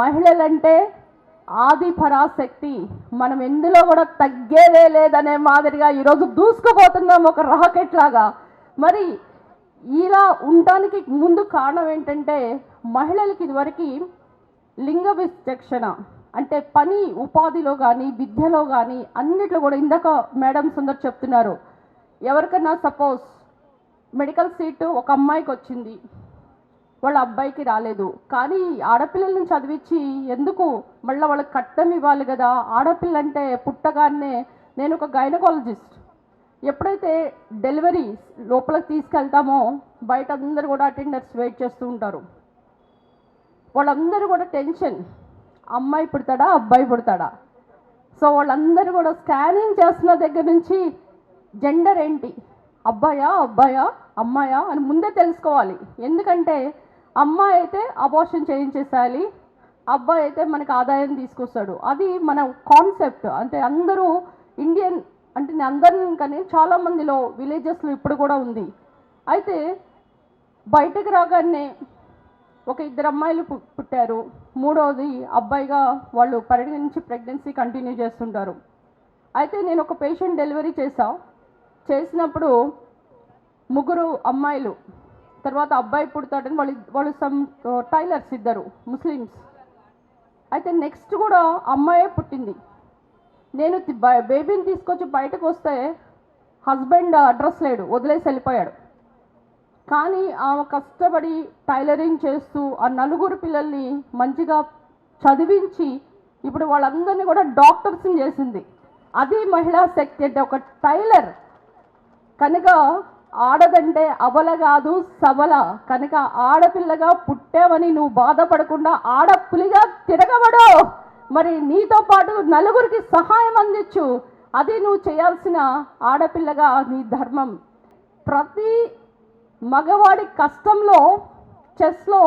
మహిళలంటే ఆది పరాశక్తి. మనం ఎందులో కూడా తగ్గేదే లేదనే మాదిరిగా ఈరోజు దూసుకుపోతున్నాం ఒక రాకెట్ లాగా. మరి ఇలా ఉండటానికి ముందు కారణం ఏంటంటే మహిళలకి ఇదివరకు లింగ విచక్షణ అంటే పని ఉపాధిలో కానీ విద్యలో కానీ అన్నిట్లో కూడా ఇందాక మేడం సుందర్ చెప్తున్నారు. ఎవరికన్నా సపోజ్ మెడికల్ సీటు ఒక అమ్మాయికి వచ్చింది. వాళ్ళ అబ్బాయికి రాలేదు. కానీ ఆడపిల్లల్ని చదివించి ఎందుకు మళ్ళీ వాళ్ళకి కట్టం ఇవ్వాలి కదా? ఆడపిల్ల అంటే పుట్టగానే నేను ఒక గైనకాలజిస్ట్ ఎప్పుడైతే డెలివరీ లోపలికి తీసుకెళ్తామో బయట అందరు కూడా అటెండర్స్ వెయిట్ చేస్తూ ఉంటారు. వాళ్ళందరూ కూడా టెన్షన్. అమ్మాయి పుడతాడా? అబ్బాయి పుడతాడా? సో వాళ్ళందరూ కూడా స్కానింగ్ చేస్తున్న దగ్గర నుంచి జెండర్ ఏంటి? అబ్బాయా? అబ్బాయా? అమ్మాయా? అని ముందే తెలుసుకోవాలి. ఎందుకంటే అమ్మాయి అయితే అబార్షన్ చేయించేసాలి అబ్బాయి అయితే మనకి ఆదాయం తీసుకొస్తాడు. అది మన కాన్సెప్ట్ అంటే అందరూ ఇండియన్ అంటే నేను అందరిని కానీ చాలా మందిలో విలేజెస్లో ఇప్పుడు కూడా ఉంది. అయితే బయటకు రాగానే ఒక ఇద్దరు అమ్మాయిలు పు- పుట్టారు. మూడవది అబ్బాయిగా వాళ్ళు పరిగణించి ప్రెగ్నెన్సీ కంటిన్యూ చేస్తుంటారు. అయితే నేను ఒక పేషెంట్ డెలివరీ చేసా చేసినప్పుడు ముగ్గురు అమ్మాయిలు తర్వాత అబ్బాయి పుడతాడని వాళ్ళు వాళ్ళు సమ్ టైలర్స్ ఇద్దరు ముస్లిమ్స్. అయితే నెక్స్ట్ కూడా అమ్మాయే పుట్టింది. నేను బేబీని తీసుకొచ్చి బయటకు వస్తే హస్బెండ్ అడ్రస్ లేడు వదిలేసి వెళ్ళిపోయాడు. కానీ ఆమె కష్టపడి టైలరింగ్ చేస్తూ ఆ నలుగురు పిల్లల్ని మంచిగా చదివించి ఇప్పుడు వాళ్ళందరినీ కూడా డాక్టర్స్ని చేసింది. అది మహిళా శక్తి అంటే ఒక టైలర్. కనుక ఆడదంటే అబల కాదు సబల కనుక ఆడపిల్లగా పుట్టావని నువ్వు బాధపడకుండా ఆడపులిగా తిరగబడు. మరి నీతో పాటు నలుగురికి సహాయం అందించు. అది నువ్వు చేయాల్సిన ఆడపిల్లగా నీ ధర్మం. ప్రతి మగవాడి కష్టంలో చెస్లో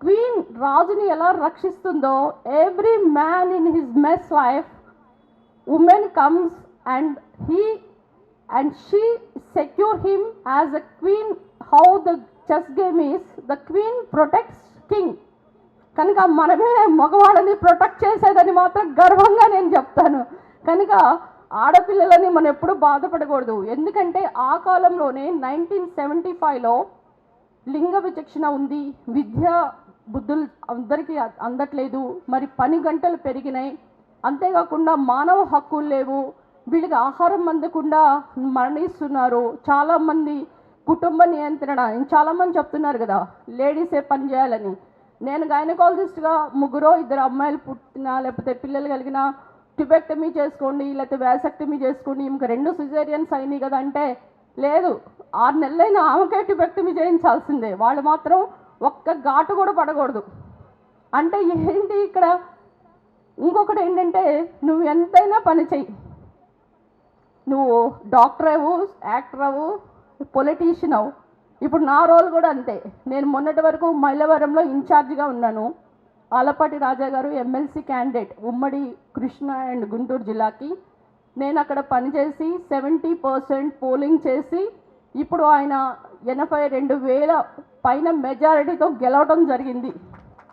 క్వీన్ రాజుని ఎలా రక్షిస్తుందో every man in his mess life women comes and he and she secure him as a queen how the chess game is the queen protects king కనుక మనమే మగవాళ్ళని ప్రొటెక్ట్ చేసేదని మాత్రం గర్వంగా నేను చెప్తాను. కనుక ఆడపిల్లలని మనం ఎప్పుడూ బాధపడకూడదు. ఎందుకంటే ఆ కాలంలోనే నైన్టీన్ సెవెంటీ ఫైవ్లో లింగ విచక్షణ ఉంది. విద్య బుద్ధులు అందరికీ అందట్లేదు. మరి పని గంటలు పెరిగినాయి. అంతేకాకుండా మానవ హక్కులు లేవు. వీళ్ళకి ఆహారం అందకుండా మరణిస్తున్నారు. చాలామంది కుటుంబ నియంత్రణ. చాలామంది చెప్తున్నారు కదా లేడీసే పని చేయాలని. నేను గైనకాలజిస్ట్గా ముగ్గురో ఇద్దరు అమ్మాయిలు పుట్టినా లేకపోతే పిల్లలు కలిగిన ట్యుబెక్టమీ చేసుకోండి లేకపోతే వ్యాసెక్టమీ చేసుకోండి ఇంక రెండు సిజేరియన్స్ అయినాయి కదా అంటే లేదు. ఆరు నెలలైన ఆమెకే ట్యుబెక్టమీ చేయించాల్సిందే. వాళ్ళు మాత్రం ఒక్క ఘాటు కూడా పడకూడదు. అంటే ఏంటి ఇక్కడ? ఇంకొకటి ఏంటంటే నువ్వు ఎంతైనా పని చెయ్యి. నువ్వు డాక్టర్ అవ్వు యాక్టర్ అవ్వు పొలిటీషియన్ అవ్వు. ఇప్పుడు నా రోల్ కూడా అంతే. నేను మొన్నటి వరకు మైలవరంలో ఇన్ఛార్జిగా ఉన్నాను. ఆలపాటి రాజా గారు ఎమ్మెల్సీ క్యాండిడేట్ ఉమ్మడి కృష్ణ అండ్ గుంటూరు జిల్లాకి. నేను అక్కడ పనిచేసి సెవెంటీ పర్సెంట్ పోలింగ్ చేసి ఇప్పుడు ఆయన ఎనభై రెండు వేల పైన మెజారిటీతో గెలవడం జరిగింది.